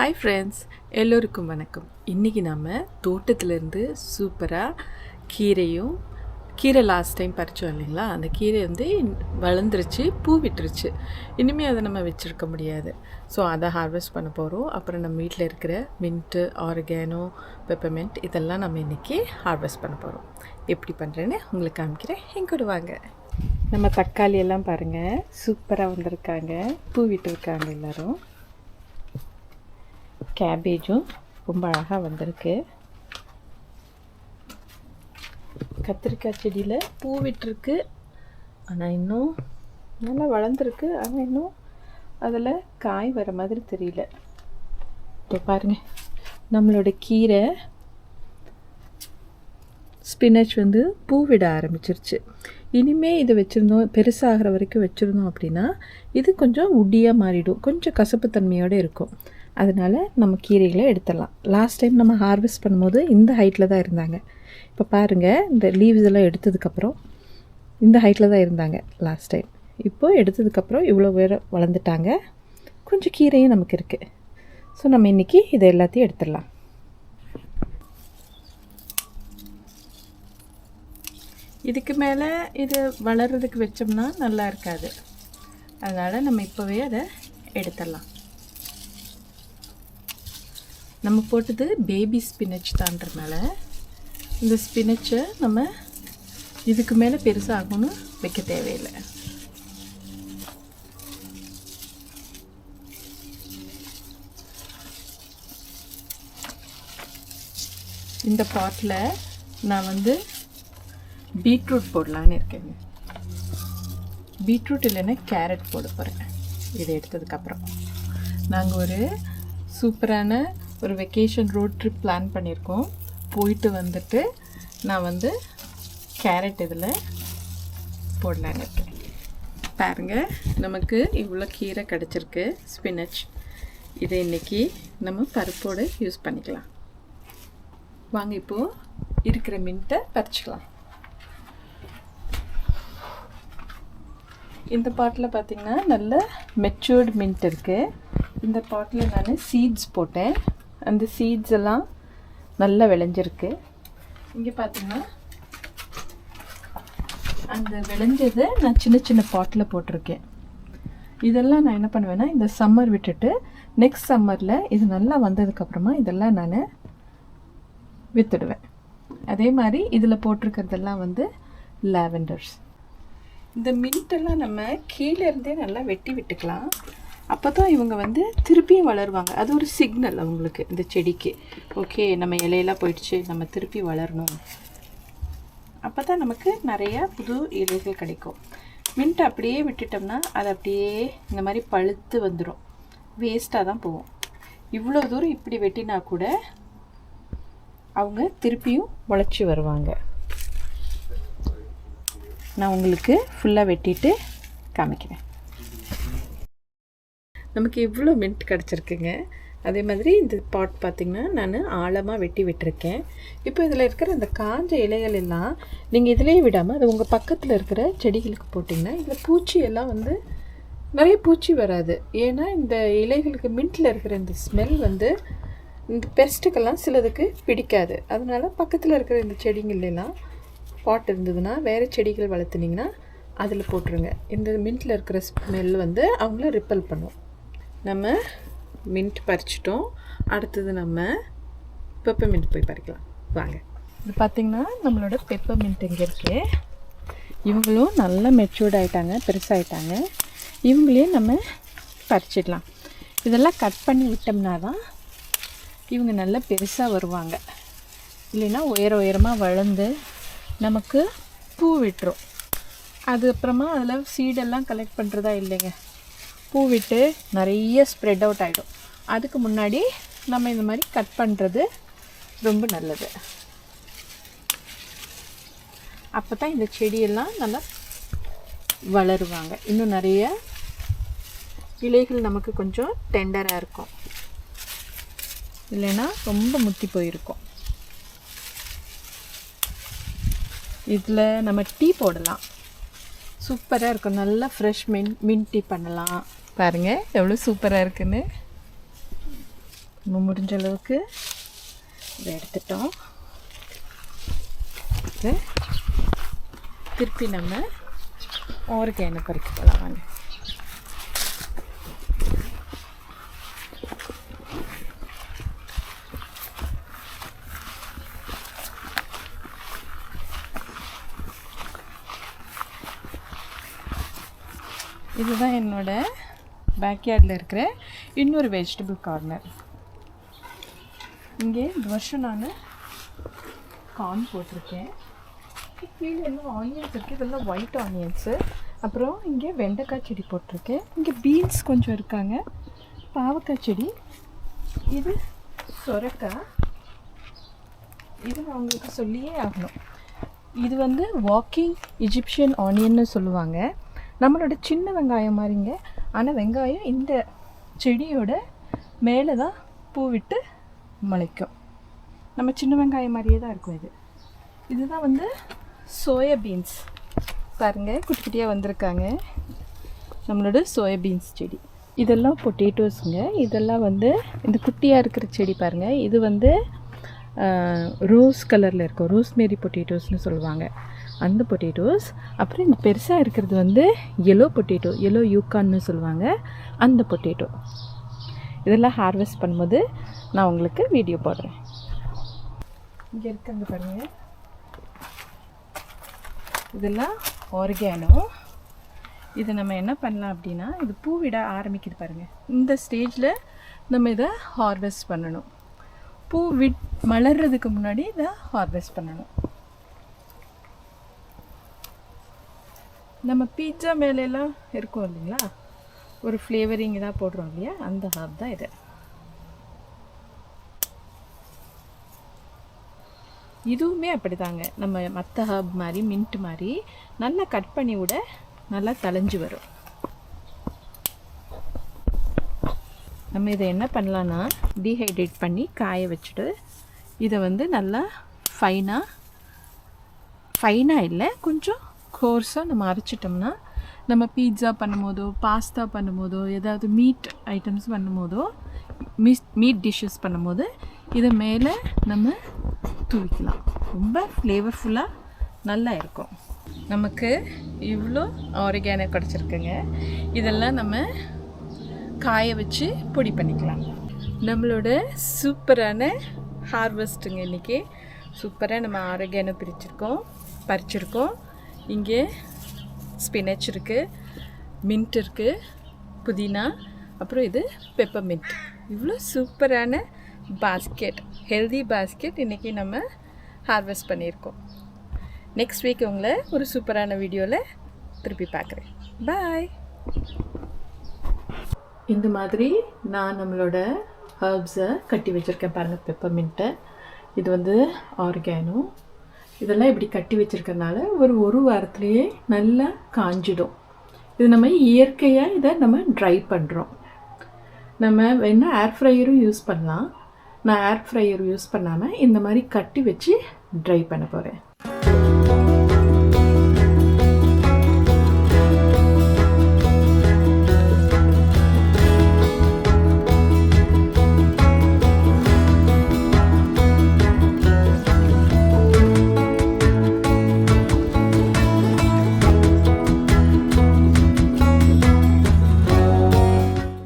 Hi friends எல்லோருக்கும் வணக்கம். இன்றைக்கி நம்ம தோட்டத்திலேருந்து சூப்பராக கீரையும் கீரை லாஸ்ட் டைம் பறித்தோம் இல்லைங்களா? அந்த கீரை வந்து வளர்ந்துருச்சு பூ விட்டுருச்சு. இனிமேல் அதை நம்ம வச்சுருக்க முடியாது. ஸோ அதை ஹார்வெஸ்ட் பண்ண போகிறோம் அப்புறம் நம்ம வீட்டில் இருக்கிற மின்ட்டு ஆர்கானோ பெப்பமெண்ட் இதெல்லாம் நம்ம இன்றைக்கி ஹார்வெஸ்ட் பண்ண போகிறோம் எப்படி பண்ணுறேன்னு உங்களுக்கு காமிக்கிறேன். எங்கூட வாங்க. நம்ம தக்காளி எல்லாம் பாருங்கள் சூப்பராக வந்திருக்காங்க. பூ விட்டுருக்காங்க எல்லோரும். கேபேஜும் ரொம்ப அழகாக வந்திருக்கு. கத்திரிக்காய் செடியில் பூ விட்டுருக்கு. ஆனால் இன்னும் நல்லா வளர்ந்துருக்கு. ஆனால் இன்னும் அதில் காய் வர மாதிரி தெரியல. இப்போ பாருங்கள் நம்மளோட கீரை ஸ்பினச் வந்து பூ விட ஆரம்பிச்சிருச்சு. இனிமே இதை வச்சுருந்தோம் பெருசாகிற வரைக்கும் வச்சுருந்தோம் அப்படின்னா இது கொஞ்சம் உட்டியாக மாறிடும். கொஞ்சம் கசப்புத்தன்மையோடு இருக்கும். அதனால் நம்ம கீரைகளை எடுத்துடலாம். லாஸ்ட் டைம் நம்ம ஹார்வெஸ்ட் பண்ணும்போது இந்த ஹைட்டில் தான் இருந்தாங்க. இப்போ பாருங்கள் இந்த லீவ்ஸ் எல்லாம் எடுத்ததுக்கப்புறம் இந்த ஹைட்டில் தான் இருந்தாங்க லாஸ்ட் டைம் இப்போது எடுத்ததுக்கப்புறம் இவ்வளோ உயரம் வளர்ந்துட்டாங்க. கொஞ்சம் கீரையும் நமக்கு இருக்குது ஸோ நம்ம இன்றைக்கி இதை எல்லாத்தையும் எடுத்துடலாம். இதுக்கு மேலே இது வளர்கிறதுக்கு வச்சோம்னா நல்லா இருக்காது. அதனால் நம்ம இப்போவே அதை எடுத்துடலாம். நம்ம போட்டது பேபி ஸ்பினச் தான்றதுனால இந்த ஸ்பினச்சை நம்ம இதுக்கு மேலே பெருசாகணும்னு வைக்க தேவையில்லை. இந்த பாட்டில் நான் வந்து பீட்ரூட் போடலான்னு இருக்கேங்க. பீட்ரூட் இல்லைன்னா கேரட் போட போகிறேன் இதை எடுத்ததுக்கப்புறம் நாங்கள் ஒரு சூப்பரான ஒரு வெக்கேஷன் ரோட் ட்ரிப் பிளான் பண்ணியிருக்கோம். போயிட்டு வந்துட்டு நான் வந்து கேரட் இதில் போடலான்னு இருக்கேன். பாருங்கள் நமக்கு இவ்வளோ கீரை கிடச்சிருக்கு ஸ்பினச் இதை இன்றைக்கி நம்ம பருப்போடு யூஸ் பண்ணிக்கலாம். வாங்க இப்போது இருக்கிற மின்ட்டை பறிச்சிக்கலாம். இந்த பாட்டில் பார்த்திங்கன்னா நல்ல மெச்சூர்டு மின்ட் இருக்குது இந்த பாட்டில் நான் சீட்ஸ் போட்டேன். அந்த சீட்ஸ் எல்லாம் நல்லா விளைஞ்சிருக்கு. இங்கே பார்த்தீங்கன்னா அந்த விளைஞ்சதை நான் சின்ன சின்ன பாட்டில் போட்டிருக்கேன். இதெல்லாம் நான் என்ன பண்ணுவேன்னா இந்த சம்மர் விட்டுட்டு நெக்ஸ்ட் சம்மரில் இது நல்லா வந்ததுக்கப்புறமா இதெல்லாம் நான் விற்றுடுவேன் அதே மாதிரி இதில் போட்டிருக்கிறதெல்லாம் வந்து லாவெண்டர்ஸ் இந்த மின்ட்டெல்லாம் நம்ம கீழே இருந்தே நல்லா வெட்டி விட்டுக்கலாம். அப்போ தான் இவங்க வந்து திருப்பியும் வளருவாங்க. அது ஒரு சிக்னல் அவங்களுக்கு இந்த செடிக்கு. ஓகே நம்ம இலையெல்லாம் போயிடுச்சு நம்ம திருப்பி வளரணும். அப்போ தான் நமக்கு நிறையா புது இலைகள் கிடைக்கும். மின்ட் அப்படியே விட்டுட்டோம்னா அது அப்படியே இந்த மாதிரி பழுத்து வந்துடும் வேஸ்ட்டாக தான் போகும். இவ்வளோ தூரம் இப்படி வெட்டினா கூட அவங்க திருப்பியும் முளைச்சி வருவாங்க. நான் உங்களுக்கு ஃபுல்லாக வெட்டிட்டு காமிக்கிறேன். நமக்கு இவ்வளோ மின்ட் கிடச்சிருக்குங்க. அதே மாதிரி இந்த பாட் பார்த்திங்கன்னா நான் ஆழமாக வெட்டி விட்டுருக்கேன். இப்போ இதில் இருக்கிற அந்த காஞ்ச இலைகள் எல்லாம் நீங்கள் இதிலேயே விடாமல் அது உங்கள் பக்கத்தில் இருக்கிற செடிகளுக்கு போட்டிங்கன்னா இதில் பூச்சி எல்லாம் வந்து நிறைய பூச்சி வராது. ஏன்னா இந்த இலைகளுக்கு மின்ட்டில் இருக்கிற இந்த ஸ்மெல் வந்து இந்த பெஸ்ட்டுக்கெல்லாம் சிலதுக்கு பிடிக்காது. அதனால் பக்கத்தில் இருக்கிற இந்த செடிங்கள்லாம் பாட் இருந்ததுன்னா வேறு செடிகள் வளர்த்துனிங்கன்னா அதில் போட்டுருங்க. இந்த மின்ட்டில் இருக்கிற ஸ்மெல் வந்து அவங்கள ரிப்பல் பண்ணும். நம்ம மின்ட் பறிச்சிட்டோம். அடுத்தது நம்ம பெப்பர் மின்ட் போய் பறிக்கலாம். வாங்க. இது பார்த்திங்கன்னா நம்மளோட பெப்பர் மின்ட் இங்கே இருக்கு. இவங்களும் நல்லா மெச்சூர்ட் ஆகிட்டாங்க பெருசாகிட்டாங்க இவங்களையும் நம்ம பறிச்சிடலாம். இதெல்லாம் கட் பண்ணி விட்டோம்னா தான் இவங்க நல்லா பெருசாக வருவாங்க. இல்லைன்னா உயர உயரமாக வளர்ந்து நமக்கு பூ விட்டுரும். அதுக்கப்புறமா அதில் சீடெல்லாம் கலெக்ட் பண்ணுறதா இல்லைங்க. பூ விட்டு நிறைய ஸ்ப்ரெட் அவுட் ஆகிடும் அதுக்கு முன்னாடி நம்ம இந்த மாதிரி கட் பண்ணுறது ரொம்ப நல்லது. அப்போ தான் இந்த செடியெல்லாம் நல்லா வளருவாங்க. இன்னும் நிறைய இலைகள் நமக்கு கொஞ்சம் டெண்டராக இருக்கும். இல்லைன்னா ரொம்ப முத்தி போயிருக்கும். இதில் நம்ம டீ போடலாம். சூப்பராக இருக்கும். நல்லா ஃப்ரெஷ் மின் மின் டீ பண்ணலாம். பாருங்கள் எவ்வளோ சூப்பராக இருக்குன்னு. நம்ம முடிஞ்ச அளவுக்கு இதை எடுத்துட்டோம். இதை திருப்பி நம்ம ஆர்கானை பறிக்க போகலாம் வாங்க. இதுதான் என்னோட பேக்யார்டில் இருக்கிற இன்னொரு வெஜிடபிள் கார்னர் இங்கே இந்த வருஷம் நான் கார்ன் போட்டிருக்கேன். கீழே எல்லாம் ஆனியன்ஸ் இருக்குது இதெல்லாம் ஒயிட் ஆனியன்ஸு அப்புறம் இங்கே வெண்டைக்காய் செடி போட்டிருக்கேன். இங்கே பீன்ஸ் கொஞ்சம் இருக்காங்க. பாவக்காய் செடி. இது சொரக்காய். இது நான் உங்களுக்கு சொல்லியே ஆகணும். இது வந்து வாக்கிங் இஜிப்ஷியன் ஆனியன்னு சொல்லுவாங்க. நம்மளோட சின்ன வெங்காயம் மாதிரிங்க. ஆனால் வெங்காயம் இந்த செடியோட மேலே தான் பூ விட்டு முளைக்கும். நம்ம சின்ன வெங்காயம் மாதிரியே தான் இருக்கும் இது. இதுதான் வந்து சோயாபீன்ஸ் பாருங்கள் குட்டி குட்டியாக வந்திருக்காங்க. நம்மளோட சோயாபீன்ஸ் செடி. இதெல்லாம் பொட்டேட்டோஸுங்க இதெல்லாம் வந்து இந்த குட்டியாக இருக்கிற செடி பாருங்கள் இது வந்து ரோஸ் கலரில் இருக்கும். ரோஸ்மேரி பொட்டேட்டோஸ்னு சொல்லுவாங்க. அந்த பொட்டேட்டோஸ் அப்புறம் இந்த பெருசாக இருக்கிறது வந்து எல்லோ பொட்டேட்டோ எல்லோ யூக்கான்னு சொல்லுவாங்க. அந்த பொட்டேட்டோ இதெல்லாம் ஹார்வெஸ்ட் பண்ணும்போது நான் உங்களுக்கு வீடியோ போடுறேன். இங்கே இருக்காங்க பாருங்கள் இதெல்லாம் ஆர்கானோ இதை நம்ம என்ன பண்ணலாம் அப்படின்னா இது பூ விட ஆரம்பிக்குது பாருங்கள் இந்த ஸ்டேஜில் நம்ம இதை ஹார்வெஸ்ட் பண்ணணும். பூ விட் மலர்றதுக்கு முன்னாடி இதை ஹார்வெஸ்ட் பண்ணணும். நம்ம பீட்சா மேலெல்லாம் இருக்கும் இல்லைங்களா? ஒரு ஃப்ளேவரிங் இதாக போடுறோம் இல்லையா? அந்த ஹாப் தான் இது. இதுவுமே அப்படிதாங்க. நம்ம மற்ற ஹாப் மாதிரி மின்ட் மாதிரி நல்லா கட் பண்ணி விட நல்லா தளைஞ்சு வரும். நம்ம இதை என்ன பண்ணலான்னா டீஹைட்ரேட் பண்ணி காய வச்சுட்டு இதை வந்து நல்லா ஃபைனாக ஃபைனாக இல்லை கொஞ்சம் கோர்ஸாக நம்ம அரைச்சிட்டோம்னா நம்ம பீட்சா பண்ணும்போதோ பாஸ்தா பண்ணும்போதோ ஏதாவது மீட் ஐட்டம்ஸ் பண்ணும்போதோ மீஸ் மீட் டிஷ்ஷஸ் பண்ணும்போது இதை மேலே நம்ம தூவிக்கலாம். ரொம்ப ஃப்ளேவர்ஃபுல்லாக நல்லா இருக்கும். நமக்கு இவ்வளோ ஆரோக்கியான கிடச்சிருக்குங்க. இதெல்லாம் நம்ம காய வச்சு பொடி பண்ணிக்கலாம். நம்மளோட சூப்பரான ஹார்வெஸ்ட்டுங்க இன்றைக்கி சூப்பராக நம்ம ஆரோக்கியான பிரிச்சிருக்கோம் பறிச்சிருக்கோம். இங்கே ஸ்பினச் இருக்குது மின்ட் இருக்குது புதினா அப்புறம் இது பெப்பர் மின்ட் இவ்வளோ சூப்பரான பாஸ்கெட் ஹெல்தி பாஸ்கெட் இன்றைக்கி நம்ம ஹார்வெஸ்ட் பண்ணியிருக்கோம். நெக்ஸ்ட் வீக் உங்களை ஒரு சூப்பரான வீடியோவில் திருப்பி பார்க்குறேன். பாய் இந்த மாதிரி நான் நம்மளோட ஹர்ப்ஸை கட்டி வச்சுருக்கேன் பாருங்கள் பெப்பர் மின்ட்டை இது வந்து ஆர்கானோ இதெல்லாம் இப்படி கட்டி வச்சுருக்கனால ஒரு ஒரு வாரத்துலேயே நல்லா காஞ்சிடும். இது நம்ம இயற்கையாக இதை நம்ம ட்ரை பண்ணுறோம் நம்ம வேணால் ஏர் ஃப்ரையரும் யூஸ் பண்ணலாம். நான் ஏர் ஃப்ரையர் யூஸ் பண்ணாமல் இந்த மாதிரி கட்டி வச்சு ட்ரை பண்ண போகிறேன்